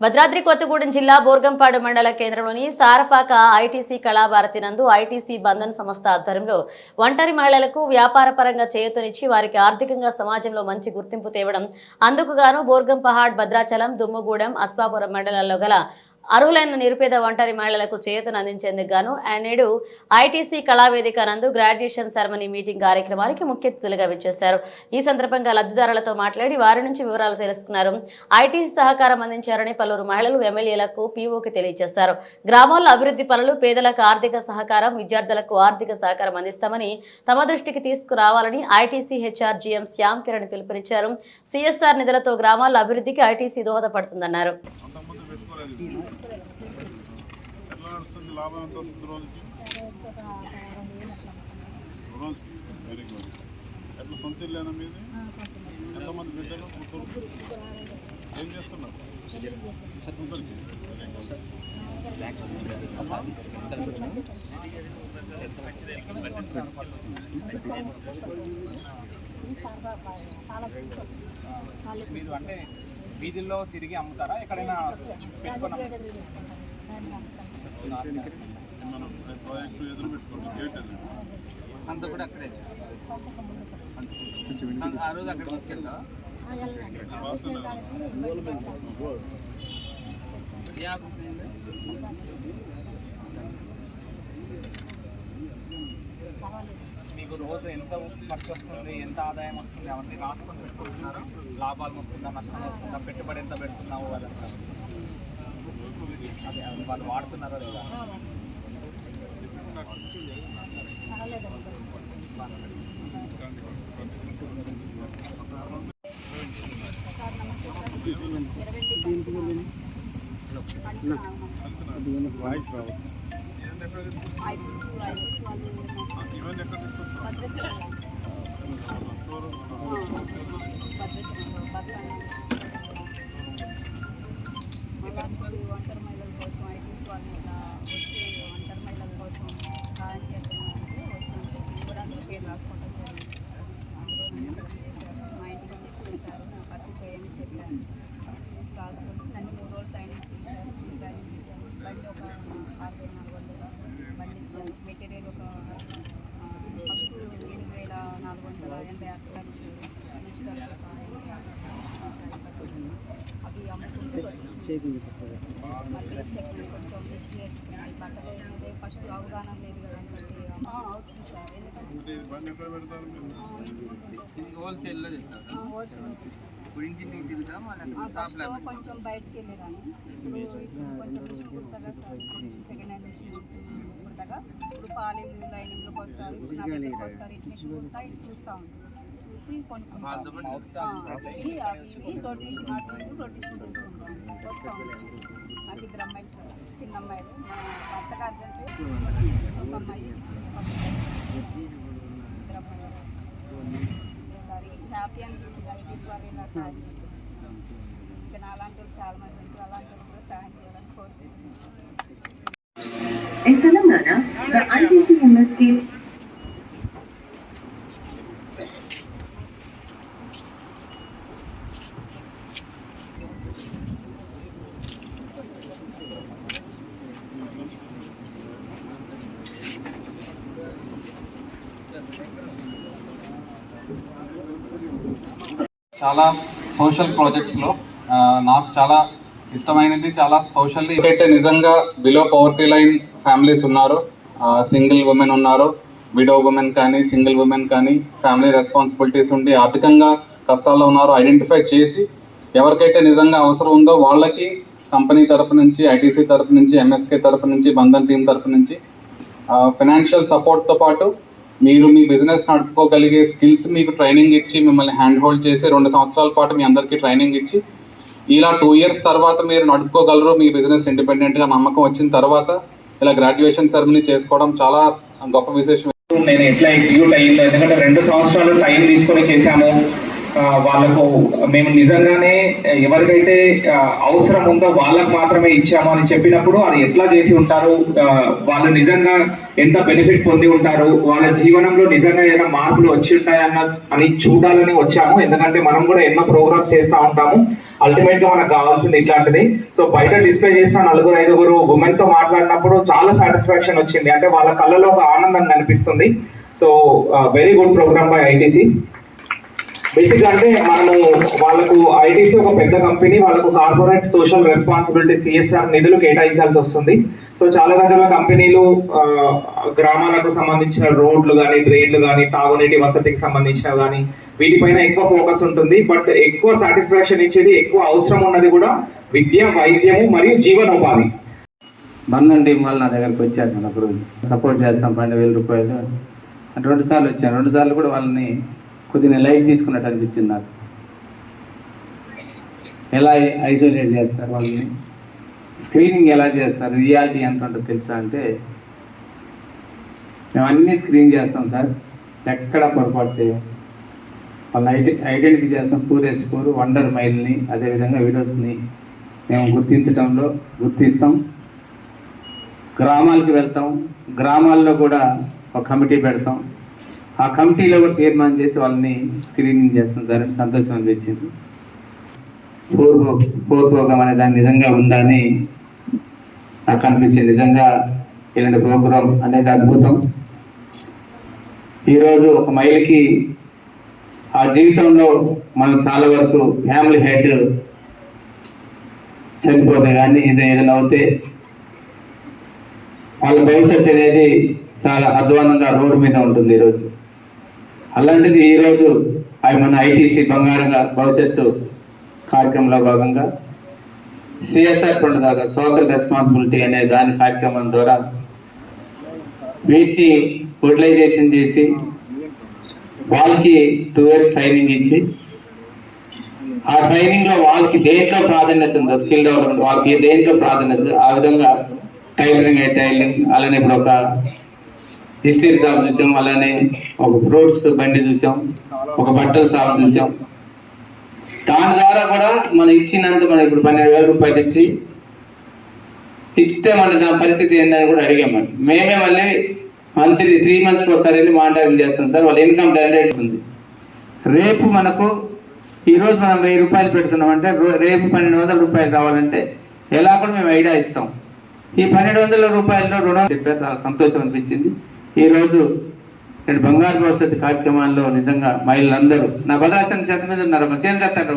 భద్రాద్రి కొత్తగూడెం జిల్లా బోర్గంపాడు మండల కేంద్రంలోని సారపాక ఐటీసీ కళాభారతి నందు ఐటీసీ బంధన్ సంస్థ ఆధ్వర్యంలో ఒంటరి మహిళలకు వ్యాపార పరంగా చేయూతనిచ్చి వారికి ఆర్థికంగా సమాజంలో మంచి గుర్తింపు తేవడం. అందుకుగాను బోర్గంపహాడ్ భద్రాచలం దుమ్మగూడెం అస్వాపురం మండలాల్లో గల అర్హులైన నిరుపేద ఒంటరి మహిళలకు చేయూతను అందించేందుకు గాను నేడు ఐటీసీ కళావేదిక నందు గ్రాడ్యుయేషన్ సెరమనీ మీటింగ్ కార్యక్రమానికి ముఖ్య అతిథులుగా విచ్చేశారు. ఈ సందర్భంగా లబ్ధిదారులతో మాట్లాడి వారి నుంచి వివరాలు తెలుసుకున్నారు. ఐటీసీ సహకారం అందించారని పలువురు మహిళలు ఎమ్మెల్యేలకు పీఓకి తెలియజేశారు. గ్రామాల్లో అభివృద్ధి పనులు పేదలకు ఆర్థిక సహకారం విద్యార్థులకు ఆర్థిక సహకారం అందిస్తామని తమ దృష్టికి తీసుకురావాలని ITC HR GM Shyam Kiran పిలుపునిచ్చారు. సిఎస్ఆర్ నిధులతో గ్రామాల అభివృద్ధికి ఐటీసీ దోహదపడుతుందన్నారు. అంతకుముందు ఎట్లా నడుస్తుంది లాభం ఎంత వస్తుంది రోజుకి రోజుకి వెరీ గుడ్ ఎట్లా సొంత ఇల్లేనా మీది ఎంతమంది బిడ్డలు కూతురు ఏం చేస్తున్నారు కూతురికి మీరు అంటే వీధుల్లో తిరిగి అమ్ముతారా? ఎక్కడైనా పెట్టుకున్నా ఎదురు సంత కూడా అక్కడే. ఆ రోజు అక్కడ తీసుకెళ్తా ఏ ఆఫీస్ మీకు రోజు ఎంత ఖర్చు వస్తుంది ఎంత ఆదాయం వస్తుంది అవన్నీ రాసుకొని పెట్టుకుంటున్నారా? లాభాలు వస్తుందా నష్టం వస్తుందా పెట్టుబడి ఎంత పెడుతున్నావు అదంతా? అదే వాళ్ళు వాడుతున్నారా లేదా? వాయిస్ రావద్దు ఇవన్నీ ఎక్కడ తీసుకొస్తారు ఇవన్నీ ఎక్కడ తీసుకొస్తారు నెక్స్ట్ ఎనభై ఆరు అవి అమ్ముకుంటూ మళ్ళీ సెకండ్ కొంచెం నెక్స్ట్ బట్టలు అనేది ఫస్ట్ అవగాహన లేదు కదా ప్రతి అవుతుంది సార్ ఎందుకంటే హోల్సేల్లో హోల్సేల్ ఇంటింటికి తిరుగుతా కొంచెం బయటకు వెళ్ళేదాన్ని. ఇప్పుడు కొంచెం మిషన్ కుడతగా సెకండ్ హ్యాండ్ మిషన్ కుడతగా ఇప్పుడు పాలీలు లైనింగ్లోకి వస్తారు నా దగ్గరికి వస్తారు ఇటు మిషన్ కుడతా ఇటు చూస్తూ ఉంటాను చూసి పాటు ఇవి అవి రొటేషన్ అటు ఇటు రొటేషన్ చేసుకుంటాం వస్తూ ఉంటాం. నాకు ఇద్దరు అమ్మాయిలు సార్ చిన్న అమ్మాయిలు. మా అర్జెంట్ ఒక అమ్మాయి ఒక అబ్బాయి. ఇద్దరు అమ్మాయిలు ఈసారి హ్యాపీ అనిపించింది ఐటీస్ వారు ఇలా సహాయం చేశారు ఇంకా నా అలాంటి వాళ్ళు చాలా మంది ఉంటారు అలాంటి వాళ్ళు కూడా సహాయం చేయాలని కోరుకుంటున్నాను In Telangana, the ITC University చాలా సోషల్ ప్రాజెక్ట్స్లో నాకు చాలా ఇష్టమైనది చాలా సోషల్లీ అయితే నిజంగా బిలో పవర్టీ లైన్ ఫ్యామిలీస్ ఉన్నారు సింగిల్ ఉమెన్ ఉన్నారు విడో ఉమెన్ కానీ సింగిల్ ఉమెన్ కానీ ఫ్యామిలీ రెస్పాన్సిబిలిటీస్ ఉండి ఆర్థికంగా కష్టాల్లో ఉన్నారో ఐడెంటిఫై చేసి ఎవరికైతే నిజంగా అవసరం ఉందో వాళ్ళకి కంపెనీ తరపు నుంచి ఐటీసీ తరపు నుంచి ఎంఎస్కే తరపు నుంచి బంధన్ టీం తరపు నుంచి ఫినాన్షియల్ సపోర్ట్తో పాటు మీరు మీ బిజినెస్ నడుపుకోగలిగే స్కిల్స్ మీకు ట్రైనింగ్ ఇచ్చి మిమ్మల్ని హ్యాండ్ హోల్డ్ చేసి రెండు సంవత్సరాల పాటు మీ అందరికీ ట్రైనింగ్ ఇచ్చి ఇలా టూ ఇయర్స్ తర్వాత మీరు నడుపుకోగలరు మీ బిజినెస్ ఇండిపెండెంట్గా నమ్మకం వచ్చిన తర్వాత ఇలా గ్రాడ్యుయేషన్ సెరమనీ చేసుకోవడం చాలా గొప్ప విశేషం. నేను ఎట్లా ఎగ్జిక్యూట్ అయ్యిందో ఎందుకంటే రెండు సంవత్సరాలు టైం తీసుకొని చేశాము. వాళ్ళకు మేము నిజంగానే ఎవరికైతే అవసరం ఉందో వాళ్ళకు మాత్రమే ఇచ్చాము అని చెప్పినప్పుడు అది ఎట్లా చేసి ఉంటారు? వాళ్ళు నిజంగా ఎంత బెనిఫిట్ పొంది ఉంటారు? వాళ్ళ జీవనంలో నిజంగా ఏదైనా మార్పులు వచ్చి ఉంటాయన్న అని చూడాలని వచ్చాము. ఎందుకంటే మనం కూడా ఎన్నో ప్రోగ్రామ్స్ చేస్తూ ఉంటాము. అల్టిమేట్గా మనకు కావాల్సింది ఇట్లాంటిది. సో బయట డిస్ప్లే చేసిన నలుగురు ఐదుగురు ఉమెన్తో మాట్లాడినప్పుడు చాలా సాటిస్ఫాక్షన్ వచ్చింది. అంటే వాళ్ళ కళ్ళలో ఒక ఆనందం కనిపిస్తుంది. So very good program by ITC basic అంటే మనము వాళ్ళకు ఐటీసీ ఒక పెద్ద కంపెనీ వాళ్ళకు కార్పొరేట్ సోషల్ రెస్పాన్సిబిలిటీ సిఎస్ఆర్ నిధులు కేటాయించాల్సి వస్తుంది. సో చాలా రకాల కంపెనీలు గ్రామాలకు సంబంధించిన రోడ్లు కానీ డ్రైన్లు కానీ తాగునీటి వసతికి సంబంధించిన కానీ వీటిపైన ఎక్కువ ఫోకస్ ఉంటుంది. బట్ ఎక్కువ సాటిస్ఫాక్షన్ ఇచ్చేది ఎక్కువ అవసరం ఉన్నది కూడా విద్య వైద్యము మరియు జీవనోపాధి. బంధన్ టీం వాళ్ళు నా దగ్గరకు వచ్చారు మన అప్పుడు సపోర్ట్ చేస్తాం పన్నెండు వేల రూపాయలు. అంటే రెండు సార్లు వచ్చాను. రెండు సార్లు కూడా వాళ్ళని కొద్దిగా లైట్ తీసుకున్నట్టు అనిపించింది నాకు. ఎలా ఐసోలేట్ చేస్తారు వాళ్ళని? స్క్రీనింగ్ ఎలా చేస్తారు? రియాలిటీ ఎంత ఉంటుందో తెలుసా అంటే మేము అన్నీ స్క్రీన్ చేస్తాం సార్. ఎక్కడ పొరపాటు చేయం. వాళ్ళని ఐడె ఐడెంటిఫై చేస్తాం. పూరెస్ట్ పూర్ వండర్ మైల్ని అదేవిధంగా వీడియోస్ని మేము గుర్తించడంలో గుర్తిస్తాం. గ్రామాలకు వెళ్తాం. గ్రామాల్లో కూడా ఒక కమిటీ పెడతాం. ఆ కమిటీలో కూడా తీర్మానం చేసి వాళ్ళని స్క్రీనింగ్ చేస్తాం సంతోషం అనిపించింది. పూర్వ పూర్వభోగం అనే దాన్ని నిజంగా ఉందని నాకు అనిపించింది. నిజంగా ఇలాంటి ప్రోగ్రాం అనేది అద్భుతం. ఈరోజు ఒక మహిళకి ఆ జీవితంలో మనం చాలా వరకు ఫ్యామిలీ హెడ్ చనిపోతే కానీ ఏదైనా ఏదైనా అవుతే వాళ్ళ భవిష్యత్తు అనేది చాలా అధ్వానంగా రోడ్డు మీద ఉంటుంది ఈరోజు. అలాంటిది ఈరోజు అవి మన ఐటీసీ బంగారంగా భవిష్యత్తు కార్యక్రమంలో భాగంగా సిఎస్ఆర్ పండుగ దాకా సోషల్ రెస్పాన్సిబిలిటీ అనే దాని కార్యక్రమం ద్వారా వీటిని యూటిలైజేషన్ చేసి వాళ్ళకి టూ ఇయర్స్ ట్రైనింగ్ ఇచ్చి ఆ ట్రైనింగ్లో వాళ్ళకి దేంట్లో ప్రాధాన్యత ఉందో స్కిల్ డెవలప్మెంట్ వాళ్ళకి దేంట్లో ప్రాధాన్యత ఆ విధంగా టైలరింగ్ అయితే టైలరింగ్ అలానే ఇప్పుడు ఒక ఇస్త్రీ షాప్ చూసాం అలానే ఒక ఫ్రూట్స్ బండి చూసాం ఒక బట్టల షాప్ చూసాం. దాని ద్వారా కూడా మనం ఇచ్చినంత మనం ఇప్పుడు పన్నెండు వేల రూపాయలు ఇచ్చి ఇస్తే మన దాని పరిస్థితి ఏంటని కూడా అడిగాం మనం. మేమే మళ్ళీ మంత్లీ త్రీ మంత్స్కి ఒకసారి వెళ్ళి మానిటరింగ్ చేస్తాం సార్ వాళ్ళ ఇన్కమ్ జనరేట్ ఉంది రేపు మనకు ఈరోజు మనం వెయ్యి రూపాయలు పెడుతున్నాం అంటే రేపు పన్నెండు వందల రూపాయలు రావాలంటే ఎలా కూడా మేము ఐడియా ఇస్తాం. ఈ పన్నెండు వందల రూపాయల్లో రుణం చెప్పే చాలా సంతోషం అనిపించింది. ఈ రోజు నేను బంగారు భవిష్యత్తు కార్యక్రమాల్లో నిజంగా మహిళలందరూ నా భద్రాసన చేత మీద ఉన్నారు. మసేంద్ర తండ్రి